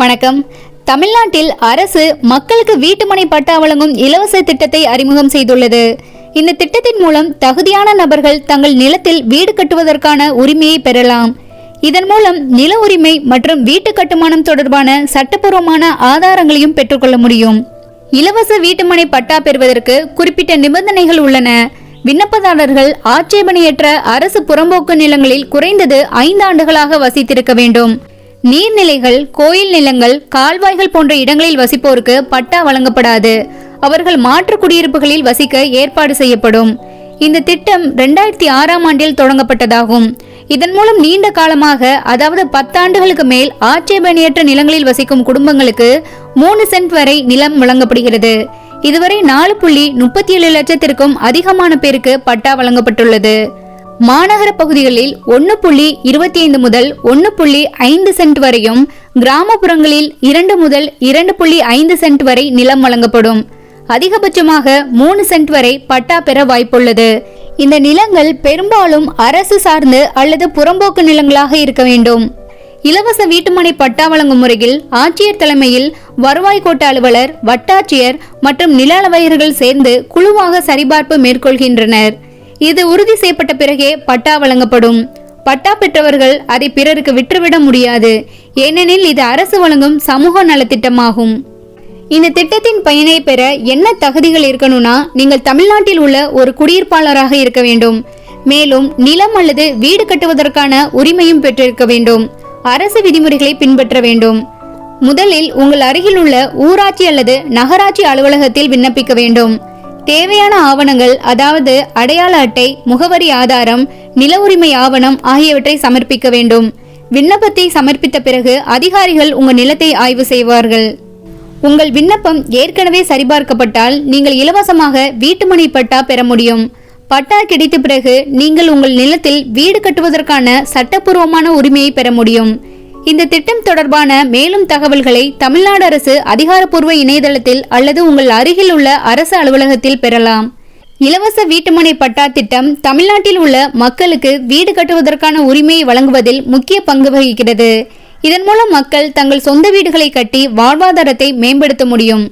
வணக்கம். தமிழ்நாட்டில் அரசு மக்களுக்கு வீட்டுமனை பட்டா வழங்கும் இலவச திட்டத்தை அறிமுகம் செய்துள்ளது. இந்த திட்டத்தின் மூலம் தகுதியான நபர்கள் தங்கள் நிலத்தில் வீடு கட்டுவதற்கான உரிமையை பெறலாம். இதன் மூலம் நில உரிமை மற்றும் வீட்டு கட்டுமானம் தொடர்பான சட்டப்பூர்வமான ஆதாரங்களையும் பெற்றுக்கொள்ள முடியும். இலவச வீட்டுமனை பட்டா பெறுவதற்கு குறிப்பிட்ட நிபந்தனைகள் உள்ளன. விண்ணப்பதாரர்கள் ஆட்சேபனையற்ற அரசு புறம்போக்கு நிலங்களில் குறைந்தது ஐந்து ஆண்டுகளாக வசித்திருக்க வேண்டும். நீர்நிலைகள் கோயில் நிலங்கள் கால்வாய்கள் போன்ற இடங்களில் வசிப்போருக்கு பட்டா வழங்கப்படாது. அவர்கள் மாற்று குடியிருப்புகளில் வசிக்க ஏற்பாடு செய்யப்படும். இந்த திட்டம் ரெண்டாயிரத்தி ஆறாம் ஆண்டில் தொடங்கப்பட்டதாகும். இதன் மூலம் நீண்ட காலமாக அதாவது பத்தாண்டுகளுக்கு மேல் ஆட்சேபணியற்ற நிலங்களில் வசிக்கும் குடும்பங்களுக்கு மூணு சென்ட் வரை நிலம் வழங்கப்படுகிறது. இதுவரை நாலு புள்ளி முப்பத்தி ஏழு லட்சத்திற்கும் அதிகமான பேருக்கு பட்டா வழங்கப்பட்டுள்ளது. மாநகர பகுதிகளில் ஒன்று புள்ளி இருபத்தி ஐந்து முதல் ஒன்று புள்ளி ஐந்து சென்ட் வரையும் கிராமப்புறங்களில் இரண்டு முதல் இரண்டு புள்ளி ஐந்து சென்ட் வரை நிலம் வழங்கப்படும். அதிகபட்சமாக மூணு சென்ட் வரை பட்டா பெற வாய்ப்புள்ளது. இந்த நிலங்கள் பெரும்பாலும் அரசு சார்ந்து அல்லது புறம்போக்கு நிலங்களாக இருக்க வேண்டும். இலவச வீட்டுமனை பட்டா வழங்கும் முறையில் ஆட்சியர் தலைமையில் வருவாய் கோட்ட அலுவலர் வட்டாட்சியர் மற்றும் நில அளவையர்கள் சேர்ந்து குழுவாக சரிபார்ப்பு மேற்கொள்கின்றனர். இது உறுதி செய்யப்பட்ட பிறகே பட்டா வழங்கப்படும். பட்டா பெற்றவர்கள் அதை பிறருக்கு விற்றுவிட முடியாது. ஏனெனில் இது அரசு வழங்கும் சமூக நலத்திட்டமாகும். இந்த திட்டத்தின் பயனை பெற என்ன தகுதிகள் இருக்கணும்னா நீங்கள் தமிழ்நாட்டில் உள்ள ஒரு குடியிருப்பாளராக இருக்க வேண்டும். மேலும் நிலம் அல்லது வீடு கட்டுவதற்கான உரிமையும் பெற்றிருக்க வேண்டும். அரசு விதிமுறைகளை பின்பற்ற வேண்டும். முதலில் உங்கள் அருகில் உள்ள ஊராட்சி அல்லது நகராட்சி அலுவலகத்தில் விண்ணப்பிக்க வேண்டும். தேவையான ஆவணங்கள் அதாவது அடையாள அட்டை முகவரி ஆதாரம் நில உரிமை ஆவணம் ஆகியவற்றை சமர்ப்பிக்க வேண்டும். விண்ணப்பத்தை சமர்ப்பித்த பிறகு அதிகாரிகள் உங்கள் நிலத்தை ஆய்வு செய்வார்கள். உங்கள் விண்ணப்பம் ஏற்கனவே சரிபார்க்கப்பட்டால் நீங்கள் இலவசமாக வீட்டுமனை பட்டா பெற முடியும். பட்டா கிடைத்த பிறகு நீங்கள் உங்கள் நிலத்தில் வீடு கட்டுவதற்கான சட்டப்பூர்வமான உரிமையை பெற முடியும். இந்த திட்டம் தொடர்பான மேலும் தகவல்களை தமிழ்நாடு அரசு அதிகாரப்பூர்வ இணையதளத்தில் அல்லது உங்கள் அருகில் உள்ள அரசு அலுவலகத்தில் பெறலாம். இலவச வீட்டுமனை பட்டா திட்டம் தமிழ்நாட்டில் உள்ள மக்களுக்கு வீடு கட்டுவதற்கான உரிமையை வழங்குவதில் முக்கிய பங்கு வகிக்கிறது. இதன் மூலம் மக்கள் தங்கள் சொந்த வீடுகளை கட்டி வாழ்வாதாரத்தை மேம்படுத்த முடியும்.